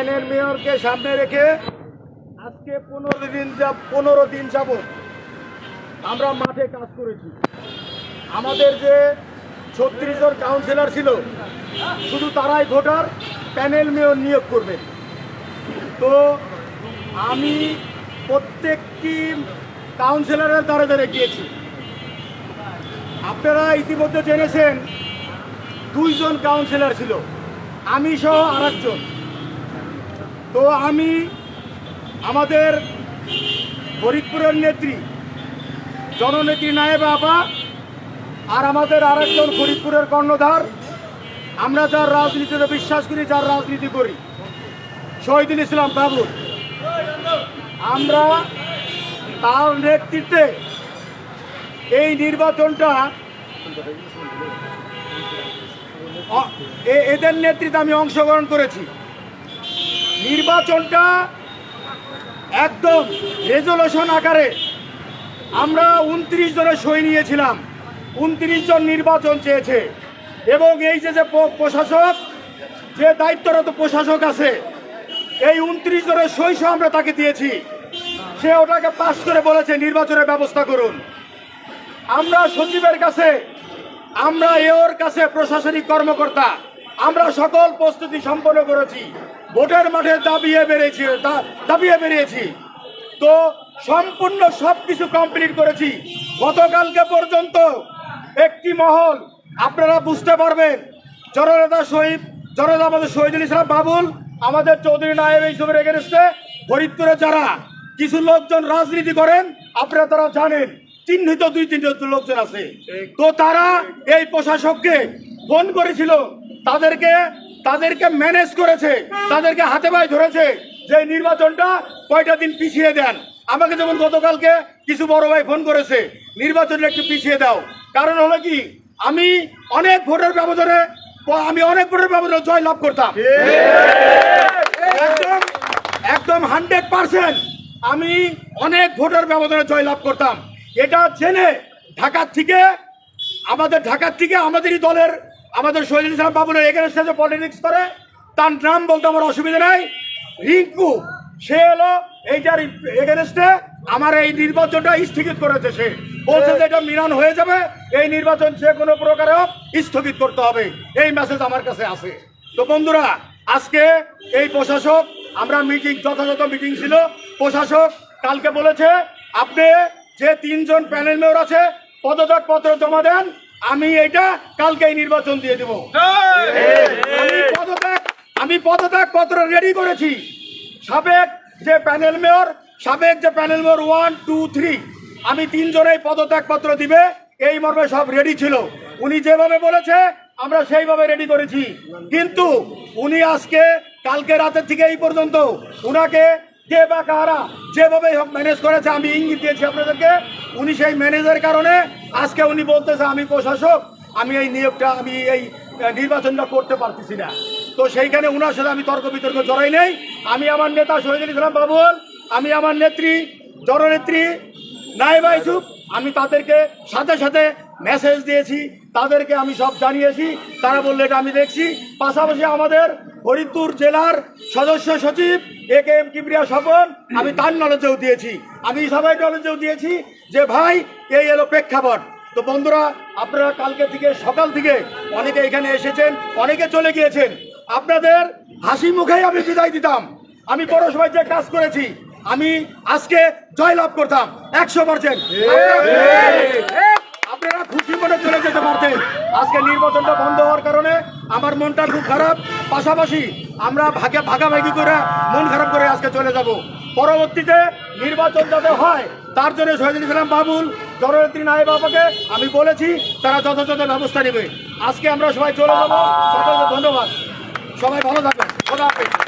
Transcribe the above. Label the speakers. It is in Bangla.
Speaker 1: প্যানেল মেয়রকে সামনে রেখে আজকে পনেরো দিন যা পনেরো দিন যাবত আমরা মাঠে কাজ করেছি। আমাদের যে ছত্রিশ জন কাউন্সিলর ছিল, শুধু তারাই ভোটার প্যানেল মেয়র নিয়োগ করবেন তো আমি প্রত্যেকটি কাউন্সিলরের দ্বারা দ্বারা গিয়েছি। আপনারা ইতিমধ্যে জেনেছেন, দুইজন কাউন্সিলর ছিল, আমি সহ আরেকজন। তো আমি আমাদের ফরিদপুরের নেত্রী, জননেত্রী নায়েব আপা আর আমাদের আরেকজন ফরিদপুরের কর্ণধার, আমরা যার রাজনীতিতে বিশ্বাস করি, যার রাজনীতি করি, শহীদুল ইসলাম বাবু আমরা তার নেতৃত্বে এই নির্বাচনটা এদের নেতৃত্বে আমি অংশগ্রহণ করেছি। নির্বাচনটা একদম রেজলিউশন আকারে আমরা উনত্রিশ জনের সই নিয়েছিলাম। উনত্রিশ জন নির্বাচন চেয়েছে। এবং এই যে যে প্রশাসক, যে দায়িত্বরত প্রশাসক আছে, এই উনত্রিশ জনের সই আমরা তাকে দিয়েছি। সে ওটাকে পাশ করে বলেছে, নির্বাচনের ব্যবস্থা করুন। আমরা সচিবের কাছে, আমরা এওর কাছে প্রশাসনিক কর্মকর্তা, আমরা সকল প্রস্তুতি সম্পন্ন করেছি। ভোটের মাঠে দাবিয়ে দা- দাবিয়ে বেরিয়েছি তো সম্পূর্ণ সব কিছু কমপ্লিট করেছি। গতকালকে পর্যন্ত একটি মহল আপনারা বুঝতে পারবেন জননেতা শহীদ জননেতা আমাদের শহীদুল ইসলাম বাবুল আমাদের চৌধুরী নায়েব এইসবের এগেনস্টে ফরিদপুরে যারা কিছু লোকজন রাজনীতি করেন আপনারা তারা জানেন চিহ্নিত দুই তিনজন লোকজন আছে। তো তারা এই প্রশাসককে ফোন করেছিল তাদেরকে তাদেরকে ম্যানেজ করেছে, তাদেরকে হাতে পায়ে ধরেছে। যে নির্বাচনটা কয়টা দিন পিছিয়ে দেন? আমাকে যেমন গতকালকে কিছু বড় ভাই ফোন করেছে, নির্বাচনটা একটু পিছিয়ে দাও। কারণ হলো কি, আমি অনেক ভোটের ব্যবধানে, আমি অনেক ভোটের ব্যবধানে জয় লাভ করতাম। একদম একদম হান্ড্রেড পার্সেন্ট আমি অনেক ভোটের ব্যবধানে জয় লাভ করতাম। এটা জেনে ঢাকার থেকে, আমাদের ঢাকার থেকে আমাদেরই দলের আমাদের শহীদ ইসলাম বাবুলের এখানে যে পলিটিক্স করে। তার নাম বলতে আমার অসুবিধা নাই। রিঙ্কু, সে এলো এইটার এগেনস্টে আমার এই নির্বাচনটা স্থগিত করেছে সে। বলছে যে এটা মিলান হয়ে যাবে। এই নির্বাচন যে কোনো প্রকারে স্থগিত করতে হবে। এই মেসেজ আমার কাছে আছে। তো বন্ধুরা, আজকে এই প্রশাসক, আমরা মিটিং যথাযথ মিটিং ছিল। প্রশাসক কালকে বলেছে, আপনি যে তিনজন প্যানেল মেয়র আছে পদত্যাগ পত্র জমা দেন আমি এটা কালকে নির্বাচন দিয়ে দেব। আমি পদত্যাগ আমি পদত্যাগ পত্র রেডি করেছি। সাবেক যে প্যানেল মেয়র সাবেক যে panel mayor one two three আমি তিনজনেই পদত্যাগ পত্র দিবে, এই মর্মে সব রেডি ছিল। উনি যেভাবে বলেছে, আমরা সেইভাবে রেডি করেছি। কিন্তু উনি আজকে, কালকে রাতের থেকে এই পর্যন্ত উনাকে কে বা কারা যেভাবে হোক ম্যানেজ করেছে, আমি ইঙ্গিত দিয়েছি আপনাদেরকে উনি সেই ম্যানেজের কারণে আজকে উনি বলতেছে, আমি প্রশাসক, আমি এই নিয়োগটা, আমি এই নির্বাচনটা করতে পারতেছি না। তো সেইখানে উনার সাথে আমি তর্ক বিতর্ক জড়াই নেই। আমি আমার নেতা শহীদুল ইসলাম বাবুল, আমি আমার নেত্রী, জননেত্রী নাইবা আমি তাদেরকে সাথে সাথে মেসেজ দিয়েছি, তাদেরকে আমি সব জানিয়েছি। তারা বললে, এটা আমি দেখছি। পাশাপাশি আমাদের ফরিদপুর জেলার সদস্য সচিব A K M Kibria Swapan, আমি তার নলেজেও দিয়েছি। আমি সবাই নলেজেও দিয়েছি যে ভাই, এই এলো প্রেক্ষাপট। তো বন্ধুরা, আপনারা কালকে থেকে, সকাল থেকে অনেকে এখানে এসেছেন, অনেকে চলে গিয়েছেন। আপনাদের হাসি মুখেই আমি বিদায় দিতাম। আমি পৌরসভায় যে কাজ করেছি, আমি আজকে জয়লাভ করতাম একশো পার্সেন্ট আপনারা খুশি মনে চলে যেতে পারতেন। আজকে নির্বাচনটা বন্ধ হওয়ার কারণে আমার মনটা খুব খারাপ। পাশাপাশি আমরা ভাগে ভাগাভাগি করে মন খারাপ করে আজকে চলে যাব। পরবর্তীতে নির্বাচন যাতে হয়, তার জন্য শহীদুল ইসলাম বাবুল, জননেত্রী নায় বাবাকে আমি বলেছি, তারা যথাযথ ব্যবস্থা নেবে। আজকে আমরা সবাই চলে যাব। সকলকে ধন্যবাদ। সবাই ভালো থাকবেন। খোদা হাফেজ।